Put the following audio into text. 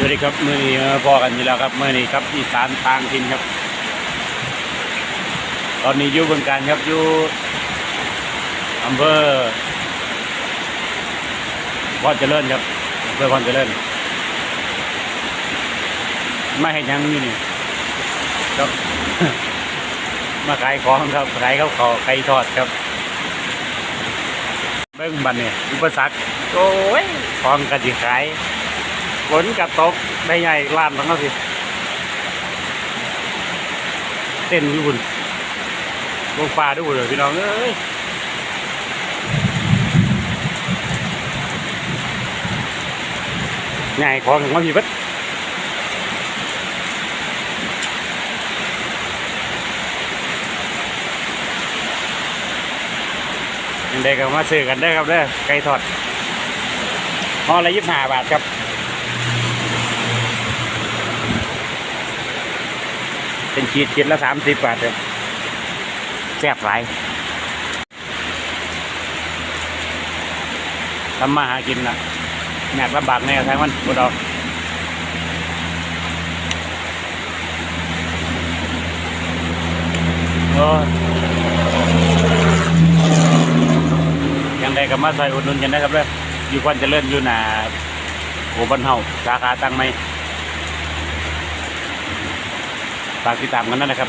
สวัสดีครับมื่อนี้พอกันอยู่แล้วครับมื่อนี้ครับอีสานทางทินครับ ตอนนี้อยู่บนการครับอยู่อำเภอพรเจริญครับอำเภอพรเจริญมาเห็นยังอยู่นี่ครับมาขายของครับขายข้าวขอไก่ทอดครับเบิ้งบันเนี่ยอุปสรรคโอ้ยของกระดิขาย ฝนกระตกได้ใหญ่ลานทั้งนั้นสิเต้นอยู่บุญลงปลาด้วยเลยพี่น้องเอ้ยใหญ่ของมันพี่บัดยังได้ก็มาซื้อกันได้ครับเด้อไก่ทอดห่อละยี่สิบห้าบาทครับ เป็นขีดขีดละสามสิบบาทเลยแซ่บหลายทำมาหากินนะแหนกลำบากแน่ทางมันพวกเราโอ้ยังได้กับมาใส่อุดหนุนกันนะครับเลยอยู่ควันจะเลื่อนอยู่หนาโอ้บันเฮาสาขาตั้งไหม ฝากติดตามกันนะครับ